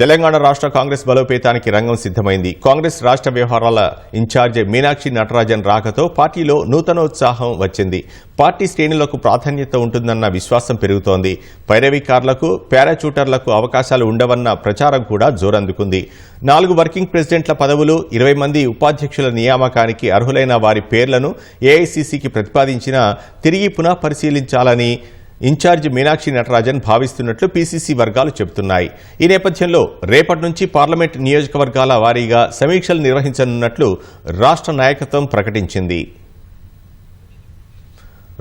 తెలంగాణ రాష్ట్ర కాంగ్రెస్ బలోపేతానికి రంగం సిద్దమైంది కాంగ్రెస్ రాష్ట్ర వ్యవహారాల ఇన్ఛార్జ్ మీనాక్షి నటరాజన్ రాకతో పార్టీలో నూతనోత్సాహం వచ్చింది. పార్టీ శ్రేణులకు ప్రాధాన్యత ఉంటుందన్న విశ్వాసం పెరుగుతోంది. పైరవీకారులకు పారాచూటర్లకు అవకాశాలు ఉండవన్న ప్రచారం కూడా జోరందుకుంది. నాలుగు వర్కింగ్ ప్రెసిడెంట్ల పదవులు ఇరవై మంది ఉపాధ్యక్షుల నియామకానికి అర్హులైన వారి పేర్లను ఏఐసీసీకి ప్రతిపాదించినా తిరిగి పునః పరిశీలించాలని ఇన్ఛార్జ్ మీనాక్షి నటరాజన్ భావిస్తున్నట్లు పీసీసీ వర్గాలు చెబుతున్నాయి. ఈ నేపథ్యంలో రేపటి నుంచి పార్లమెంట్ నియోజకవర్గాల వారీగా సమీక్షలు నిర్వహించనున్నట్లు రాష్ట్ర నాయకత్వం ప్రకటించింది.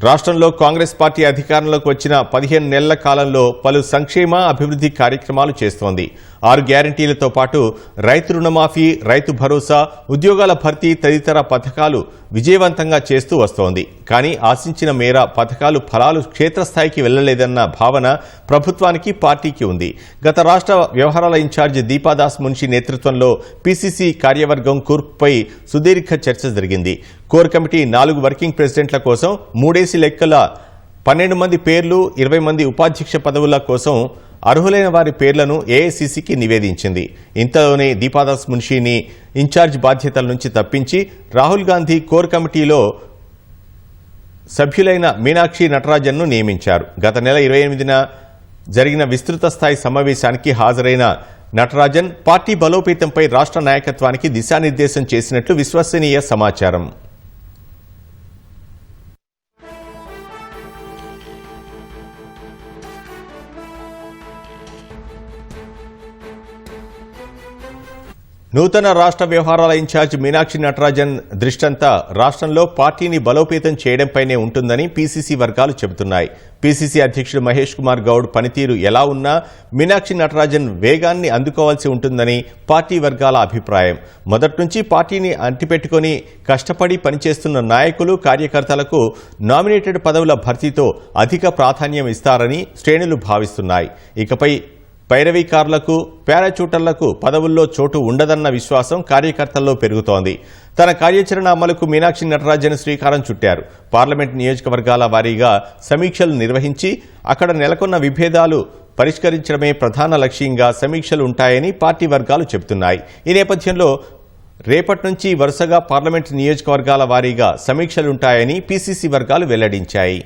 రాష్ట్రంలో కాంగ్రెస్ పార్టీ అధికారంలోకి వచ్చిన పదిహేను నెలల కాలంలో పలు సంక్షేమ అభివృద్ధి కార్యక్రమాలు చేస్తోంది. ఆరు గ్యారంటీలతో పాటు రైతు రుణమాఫీ రైతు భరోసా ఉద్యోగాల భర్తీ తదితర పథకాలు విజయవంతంగా చేస్తూ వస్తోంది. కానీ ఆశించిన మేర పథకాలు ఫలాలు క్షేత్రస్థాయికి వెళ్ళలేదన్న భావన ప్రభుత్వానికి పార్టీకి ఉంది. గత రాష్ట్ర వ్యవహారాల ఇన్ఛార్జ్ దీపాదాస్ మున్షి నేతృత్వంలో పీసీసీ కార్యవర్గం కూర్పుపై సుదీర్ఘ చర్చ జరిగింది. కోర్ కమిటీ నాలుగు వర్కింగ్ ప్రెసిడెంట్ల కోసం మూడేసి లెక్కల పన్నెండు మంది పేర్లు ఇరవై మంది ఉపాధ్యక్ష పదవుల కోసం అర్హులైన వారి పేర్లను ఏఐసీసీకి నివేదించింది. ఇంతలోనే దీపాదాస్ మున్షిని ఇన్ఛార్జ్ బాధ్యతల నుంచి తప్పించి రాహుల్ గాంధీ కోర్ కమిటీలో సభ్యులైన మీనాక్షి నటరాజన్ను నియమించారు. గత నెల ఇరవై ఎనిమిదిన జరిగిన విస్తృత స్థాయి సమావేశానికి హాజరైన నటరాజన్ పార్టీ బలోపేతంపై రాష్ట్ర నాయకత్వానికి దిశానిర్దేశం చేసినట్లు విశ్వసనీయ సమాచారం. నూతన రాష్ట్ర వ్యవహారాల ఇన్ఛార్జ్ మీనాక్షి నటరాజన్ దృష్టంతా రాష్ట్రంలో పార్టీని బలోపేతం చేయడంపైనే ఉంటుందని పీసీసీ వర్గాలు చెబుతున్నాయి. పీసీసీ అధ్యక్షుడు మహేష్ కుమార్ గౌడ్ పనితీరు ఎలా ఉన్నా మీనాక్షి నటరాజన్ వేగాన్ని అందుకోవాల్సి ఉంటుందని పార్టీ వర్గాల అభిప్రాయం. మొదటి నుంచి పార్టీని అంటిపెట్టుకుని కష్టపడి పనిచేస్తున్న నాయకులు కార్యకర్తలకు నామినేటెడ్ పదవుల భర్తీతో అధిక ప్రాధాన్యం ఇస్తారని శ్రేణులు భావిస్తున్నాయి. ఇకపై పైరవీకారులకు పారాచూటర్లకు పదవుల్లో చోటు ఉండదన్న విశ్వాసం కార్యకర్తల్లో పెరుగుతోంది. తన కార్యాచరణ అమలుకు మీనాక్షి నటరాజన్ శ్రీకారం చుట్టారు. పార్లమెంట్ నియోజకవర్గాల వారీగా సమీక్షలు నిర్వహించి అక్కడ నెలకొన్న విభేదాలు పరిష్కరించడమే ప్రధాన లక్ష్యంగా సమీక్షలు ఉంటాయని పార్టీ వర్గాలు చెబుతున్నాయి. ఈ నేపథ్యంలో రేపటి నుంచి వరుసగా పార్లమెంట్ నియోజకవర్గాల వారీగా సమీక్షలుంటాయని పీసీసీ వర్గాలు వెల్లడించాయి.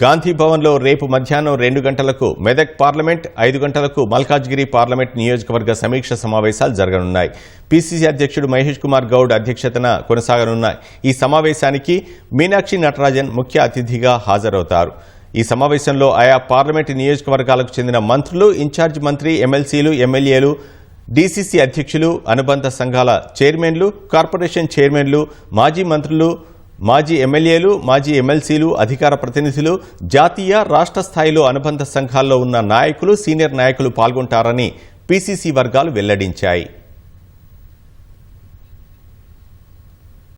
గాంధీ భవన్లో రేపు మధ్యాహ్నం రెండు గంటలకు మెదక్ పార్లమెంట్ ఐదు గంటలకు మల్కాజ్గిరి పార్లమెంట్ నియోజకవర్గ సమీక్ష సమావేశాలు జరగనున్నాయి. పీసీసీ అధ్యక్షుడు మహేష్ కుమార్ గౌడ్ అధ్యక్షతన కొనసాగనున్న ఈ సమావేశానికి మీనాక్షి నటరాజన్ ముఖ్య అతిథిగా హాజరవుతారు. ఈ సమావేశంలో ఆయా పార్లమెంట్ నియోజకవర్గాలకు చెందిన మంత్రులు ఇన్ఛార్జ్ మంత్రి ఎమ్మెల్సీలు ఎమ్మెల్యేలు డీసీసీ అధ్యక్షులు అనుబంధ సంఘాల చైర్మన్లు కార్పొరేషన్ చైర్మన్లు మాజీ మంత్రులు మాజీ ఎమ్మెల్యేలు మాజీ ఎమ్మెల్సీలు అధికార ప్రతినిధులు జాతీయ రాష్ట్ర స్థాయిలో అనుబంధ సంఘాల్లో ఉన్న నాయకులు సీనియర్ నాయకులు పాల్గొంటారని పీసీసీ వర్గాలు వెల్లడించాయి.